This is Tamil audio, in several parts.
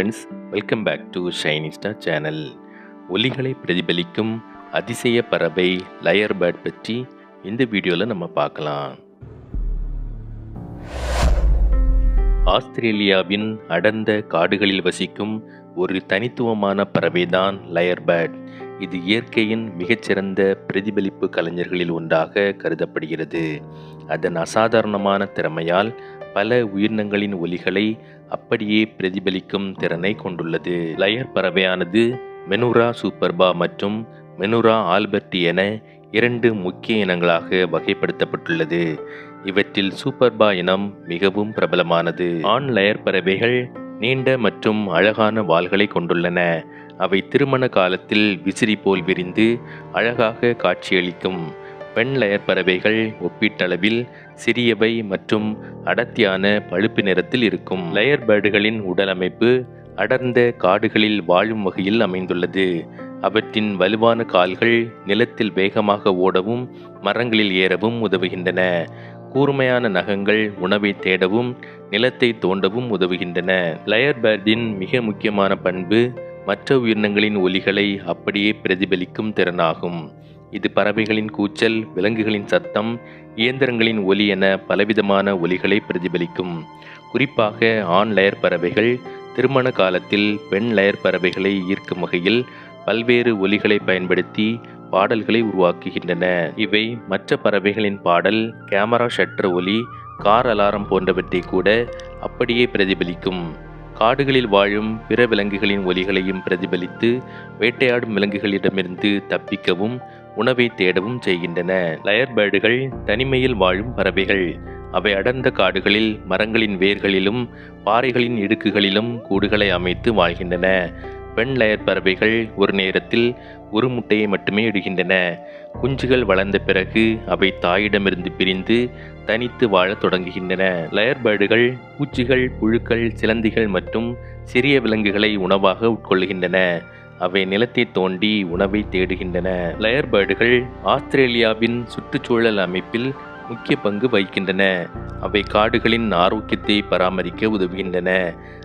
Friends welcome back to Shinista channel ஒலிகளை பிரதிபலிக்கும் அதிசய பறவை லயர் பேர்ட் பற்றி இந்த வீடியோவில் நம்ம பார்க்கலாம். ஆஸ்திரேலியாவின் அடர்ந்த காடுகளில் வசிக்கும் ஒரு தனித்துவமான பறவைதான் லயர் பேர்ட் இது இயற்கையின் மிகச்சிறந்த பிரதிபலிப்பு கலைஞர்களில் ஒன்றாக கருதப்படுகிறது. அதன் அசாதாரணமான திறமையால் பல உயிரினங்களின் ஒலிகளை அப்படியே பிரதிபலிக்கும் திறனை கொண்டுள்ளது. லயர் பறவையானது மெனுரா சூப்பர்பா மற்றும் மெனுரா ஆல்பர்டி என இரண்டு முக்கிய இனங்களாக வகைப்படுத்தப்பட்டுள்ளது. இவற்றில் சூப்பர்பா இனம் மிகவும் பிரபலமானது. ஆண் லயர் பறவைகள் நீண்ட மற்றும் அழகான வாள்களை கொண்டுள்ளன. அவை திருமண காலத்தில் விசிறி போல் விரிந்து அழகாக காட்சியளிக்கும். பெண் லயர் பறவைகள் ஒப்பீட்டளவில் சிறியவை மற்றும் அடர்த்தியான பழுப்பு நிறத்தில் இருக்கும். லயர் பேர்டுகளின் உடலமைப்பு அடர்ந்த காடுகளில் வாழும் வகையில் அமைந்துள்ளது. அவற்றின் வலுவான கால்கள் நிலத்தில் வேகமாக ஓடவும் மரங்களில் ஏறவும் உதவுகின்றன. கூர்மையான நகங்கள் உணவை தேடவும் நிலத்தை தோண்டவும் உதவுகின்றன. லயர் பேர்டின் மிக முக்கியமான பண்பு மற்ற உயிரினங்களின் ஒலிகளை அப்படியே பிரதிபலிக்கும் திறனாகும். இது பறவைகளின் கூச்சல் விலங்குகளின் சத்தம் இயந்திரங்களின் ஒலி என பலவிதமான ஒலிகளை பிரதிபலிக்கும். குறிப்பாக ஆண் லயர் பறவைகள் திருமண காலத்தில் பெண் லயர் பறவைகளை ஈர்க்கும் வகையில் பல்வேறு ஒலிகளை பயன்படுத்தி பாடல்களை உருவாக்குகின்றன. இவை மற்ற பறவைகளின் பாடல் கேமரா ஷட்டர் ஒலி கார் அலாரம் போன்றவற்றை கூட அப்படியே பிரதிபலிக்கும். காடுகளில் வாழும் பிற விலங்குகளின் ஒலிகளையும் பிரதிபலித்து வேட்டையாடும் விலங்குகளிடமிருந்து தப்பிக்கவும் உணவை தேடவும் செய்கின்றன. லயர் பேர்டுகள் தனிமையில் வாழும் பறவைகள். அவை அடர்ந்த காடுகளில் மரங்களின் வேர்களிலும் பாறைகளின் இடுக்குகளிலும் கூடுகளை அமைத்து வாழ்கின்றன. பெண் லயர் பறவைகள் ஒரு நேரத்தில் ஒரு முட்டையை மட்டுமே இடுகின்றன. குஞ்சுகள் வளர்ந்த பிறகு அவை தாயிடமிருந்து பிரிந்து தனித்து வாழத் தொடங்குகின்றன. லயர் பேர்டுகள் பூச்சிகள் புழுக்கள் சிலந்திகள் மற்றும் சிறிய விலங்குகளை உணவாக உட்கொள்கின்றன அவை நிலத்தை தோண்டி உணவை தேடுகின்றன. லயர் பேர்டுகள் ஆஸ்திரேலியாவின் சுற்றுச்சூழல் அமைப்பில் முக்கிய பங்கு வகிக்கின்றன. அவை காடுகளின் ஆரோக்கியத்தை பராமரிக்க உதவுகின்றன.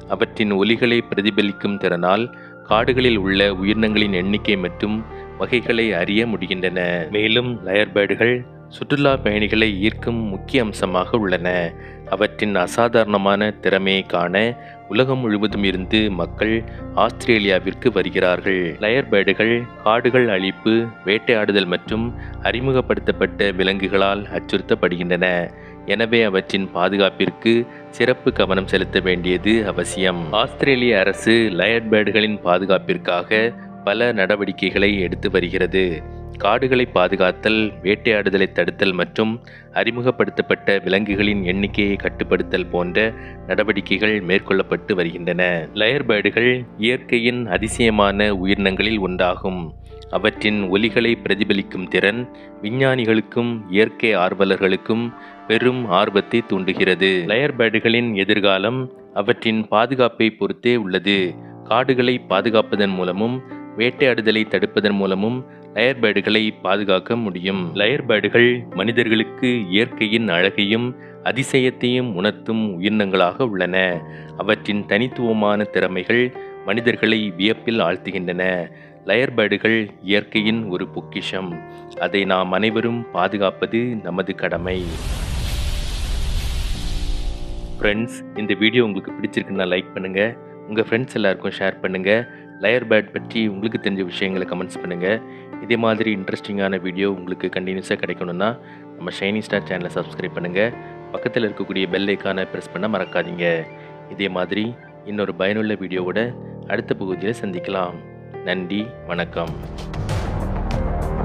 அவற்றின் ஒலிகளை பிரதிபலிக்கும் திறனால் காடுகளில் உள்ள உயிரினங்களின் எண்ணிக்கை மற்றும் வகைகளை அறிய முடிகின்றன. மேலும் லயர்பேர்டுகள் சுற்றுலா பயணிகளை ஈர்க்கும் முக்கிய அம்சமாக உள்ளன. அவற்றின் அசாதாரணமான திறமையை காண உலகம் முழுவதும் இருந்து மக்கள் ஆஸ்திரேலியாவிற்கு வருகிறார்கள். லயர்பேர்டுகள் காடுகள் அழிப்பு வேட்டையாடுதல் மற்றும் அறிமுகப்படுத்தப்பட்ட விலங்குகளால் அச்சுறுத்தப்படுகின்றன. எனவே அவற்றின் பாதுகாப்பிற்கு சிறப்பு கவனம் செலுத்த வேண்டியது அவசியம். ஆஸ்திரேலிய அரசு லயர்பேர்டுகளின் பாதுகாப்பிற்காக பல நடவடிக்கைகளை எடுத்து வருகிறது. காடுகளை பாதுகாத்தல் வேட்டையாடுதலை தடுத்தல் மற்றும் அறிமுகப்படுத்தப்பட்ட விலங்குகளின் எண்ணிக்கையை கட்டுப்படுத்தல் போன்ற நடவடிக்கைகள் மேற்கொள்ளப்பட்டு வருகின்றன. லயர்பேர்டுகள் இயற்கையின் அதிசயமான உயிரினங்களில் ஒன்றாகும். அவற்றின் ஒலிகளை பிரதிபலிக்கும் திறன் விஞ்ஞானிகளுக்கும் இயற்கை ஆர்வலர்களுக்கும் பெரும் ஆர்வத்தை தூண்டுகிறது. லயர்பேர்டுகளின் எதிர்காலம் அவற்றின் பாதுகாப்பை பொறுத்தே உள்ளது. காடுகளை பாதுகாப்பதன் மூலமும் வேட்டையாடுதலை தடுப்பதன் மூலமும் லயர்பேர்டுகளை பாதுகாக்க முடியும். லயர்பேர்டுகள் மனிதர்களுக்கு இயற்கையின் அழகையும் அதிசயத்தையும் உணர்த்தும் உயிரினங்களாக உள்ளன. அவற்றின் தனித்துவமான திறமைகள் மனிதர்களை வியப்பில் ஆழ்த்துகின்றன. லயர்பேர்டுகள் இயற்கையின் ஒரு பொக்கிஷம். அதை நாம் அனைவரும் பாதுகாப்பது நமது கடமை. ஃப்ரெண்ட்ஸ் இந்த வீடியோ உங்களுக்கு பிடிச்சிருக்குன்னா லைக் பண்ணுங்கள் உங்கள் ஃப்ரெண்ட்ஸ் எல்லாருக்கும் ஷேர் பண்ணுங்கள் லயர் பேட் பற்றி உங்களுக்கு தெரிஞ்ச விஷயங்களை கமெண்ட்ஸ் பண்ணுங்கள் இதே மாதிரி இன்ட்ரெஸ்டிங்கான வீடியோ உங்களுக்கு கண்டினியூஸாக கிடைக்கணும்னா நம்ம ஷைனி ஸ்டார் சேனலை சப்ஸ்கிரைப் பண்ணுங்கள் பக்கத்தில் இருக்கக்கூடிய பெல் ஐக்கானை ப்ரெஸ் பண்ண மறக்காதீங்க. இதே மாதிரி இன்னொரு பயனுள்ள வீடியோவோட அடுத்த பகுதியில் சந்திக்கலாம். நன்றி வணக்கம்.